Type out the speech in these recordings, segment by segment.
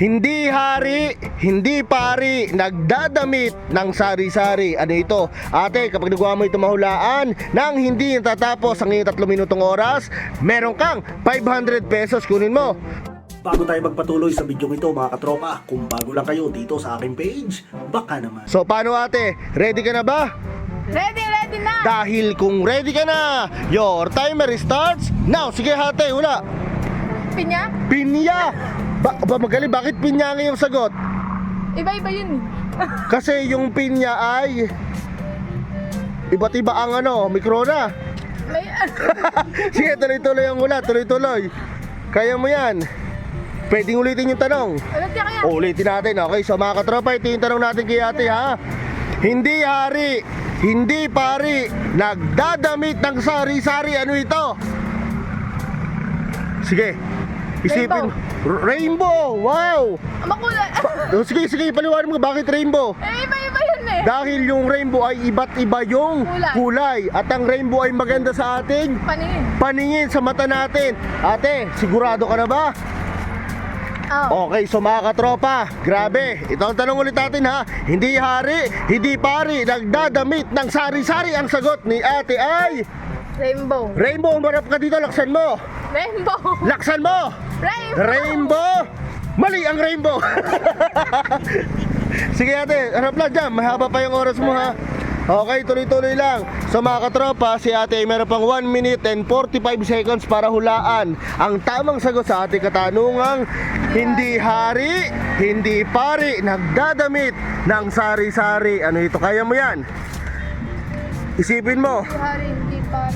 Hindi hari, hindi pari, nagdadamit ng sari-sari. Ano ito? Ate, kapag nagawa mo ito mahulaan nang hindi natatapos ang iyong 3 minutong oras, meron kang 500 pesos kunin mo. Bago tayo magpatuloy sa video ito mga katropa, kung bago lang kayo dito sa aking page, baka naman. So paano ate? Ready ka na ba? Ready, ready na! Dahil kung ready ka na, your timer starts now. Sige ate, wala. Pinya? Pinya! Ba, ba magaling, bakit pinya ang iyong sagot? Iba-iba yun eh. Kasi yung pinya ay iba't iba ang ano, mikrona. May, Sige, tuloy-tuloy ang hula, tuloy-tuloy. Kaya mo yan. Pwedeng ulitin yung tanong. ulit ka kaya? Ulitin natin, okay? So mga katropa, ito yung tanong natin kay ate ha. Hindi hari, hindi pari, nagdadamit ng sari-sari, ano ito? Sige, isipin. R- Rainbow, wow! Makulay. Oh, sige, sige, paliwanag mo bakit rainbow? eh, iba-iba yun eh. Dahil yung rainbow ay iba't iba yung Kulay. kulay. At ang rainbow ay maganda sa ating Paningin. paningin sa mata natin. Ate, sigurado ka na ba? Oh. Okay, so mga katropa, grabe. Ito ang tanong ulit natin ha. Hindi hari, hindi pari, nagdadamit ng sari-sari. Ang sagot ni ate ay Rainbow. Rainbow, marap ka dito, laksan mo. Rainbow. Laksan mo. Rainbow. Rainbow. Mali ang rainbow. Sige ate, harap lang dyan. Mahaba pa yung oras mo ha. Okay, tuloy-tuloy lang. So mga katropa, si ate ay meron pang 1 minute and 45 seconds para hulaan ang tamang sagot sa ating katanungang hindi hari, hindi pari, nagdadamit ng sari-sari. Ano ito? Kaya mo yan? Isipin mo. Hindi hari, pang...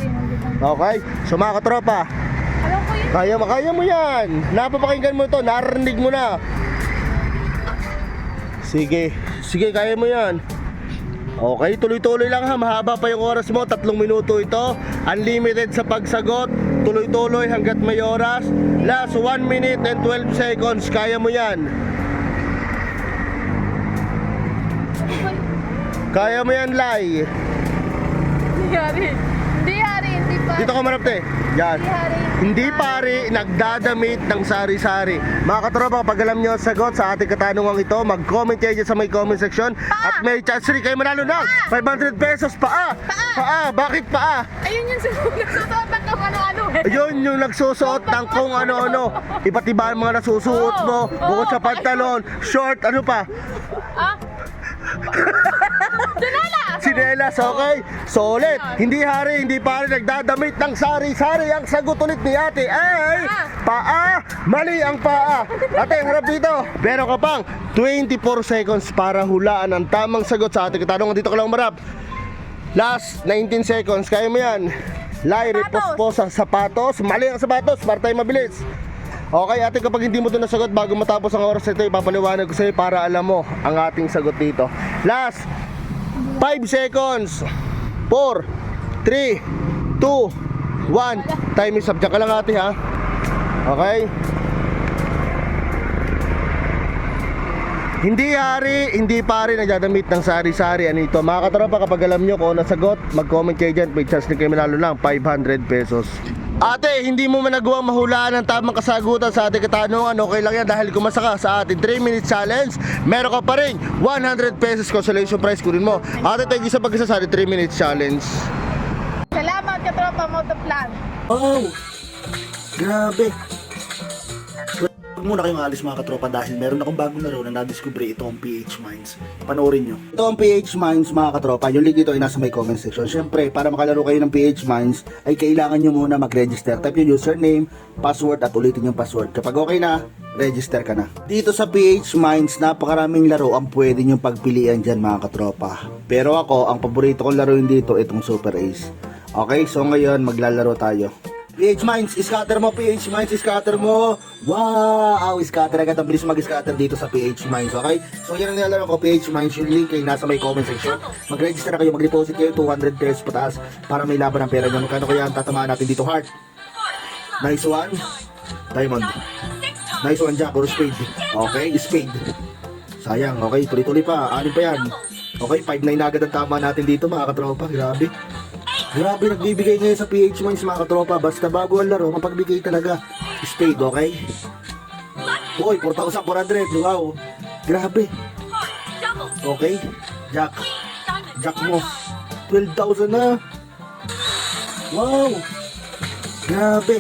Okay? So mga katropa, Alam ko yun. kaya mo, kaya mo yan. Napapakinggan mo to, narinig mo na. Sige, sige, kaya mo yan. Okay, tuloy-tuloy lang ha. Mahaba pa yung oras mo. Tatlong minuto ito. Unlimited sa pagsagot. Tuloy-tuloy hanggat may oras. Last 1 minute and 12 seconds. Kaya mo yan. Kaya mo yan, Lai. Hindi hari. Hindi hari, hindi pari. Dito ka marap, te. Yan. Hindi hari. Hindi pare nagdadamit ng sari-sari. Mga katropa, kapag alam nyo ang sagot sa ating katanungang ito, mag-comment kayo dyan sa may comment section. At may chance rin kayo manalo ng 500 pesos. Paa! Paa! Bakit paa? Ayun yung susunod. Nagsusuot ng kung ano-ano eh. Ayun yung nagsusuot ng kung ano-ano. Iba't iba ang mga nasusuot mo. Oo. Bukod sa Oo. pantalon, short, ano pa? Ah? Sinelas, okay? So ulit, hindi hari, hindi pare nagdadamit ng sari-sari. Ang sagot ulit ni ate ay paa. Mali ang paa. Ate, harap dito. Pero ka pang 24 seconds para hulaan ang tamang sagot sa ating katanungan. Dito ka lang marap. Last 19 seconds. Kaya mo yan. Lai, repos po sa sapatos. Mali ang sapatos. Para tayo mabilis. Okay, ate, kapag hindi mo ito nasagot bago matapos ang oras ito, ipapaliwanag ko sa'yo para alam mo ang ating sagot dito. Last 5 seconds. 4, 3, 2, 1. Time is up. Ka lang ate ha. Okay? Hindi hari, hindi pare nagdadamit ng sari-sari. Ano ito? Mga katropa, kapag alam nyo kung ano nasagot, mag-comment kayo dyan. May chance na kayo manalo ng 500 pesos. Ate, hindi mo man nagawang mahulaan ng tamang kasagutan sa ating katanungan. Okay lang yan dahil kumasa ka sa ating 3 minute challenge. Meron ka pa rin 100 pesos consolation prize kunin mo. Ate, thank you sa pagkasa sa ating 3 minute challenge. Salamat ka tropa Motoplan. Oh! Grabe! Muna kayong alis mga katropa dahil meron akong bagong laro na nadiscover ito ang PH Minds. Panoorin nyo. Ito ang PH Minds mga katropa. Yung link dito ay nasa may comment section. Siyempre, para makalaro kayo ng PH Minds ay kailangan nyo muna mag-register. Type yung username, password at ulitin yung password. Kapag okay na, register ka na. Dito sa PH Minds, napakaraming laro ang pwede nyo pagpilian dyan mga katropa. Pero ako, ang paborito kong laruin dito itong Super Ace. Okay, so ngayon maglalaro tayo. PH Minds, scatter mo, PH Minds, scatter mo. Wow! Scatter agad. Ang bilis mag-scatter dito sa PH Minds, okay? So yan ang nilalaro ko, PH Minds. Yung link ay nasa may comment section. Mag-register na kayo, mag-deposit kayo, 200 pesos pataas para may laban ng pera nyo. Magkano kaya ang tatamaan natin dito, heart? Nice one. Diamond. Nice one, Jack, or spade. Okay, spade. Sayang, okay, tuloy-tuloy pa. Ano pa yan? Okay, 5-9 na agad ang tama natin dito, mga katropa. Grabe. Grabe, nagbibigay ngayon sa PH Minds mga katropa. Basta bago ang laro, mapagbigay talaga. Spade, okay? Uy, 4,400. Wow. Grabe. Okay. Jack. Jack mo. 12,000 na. Wow. Grabe.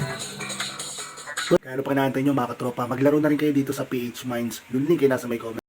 Kaya ano pa natin nyo mga katropa, maglaro na rin kayo dito sa PH Mines. Yung link ay nasa may comment.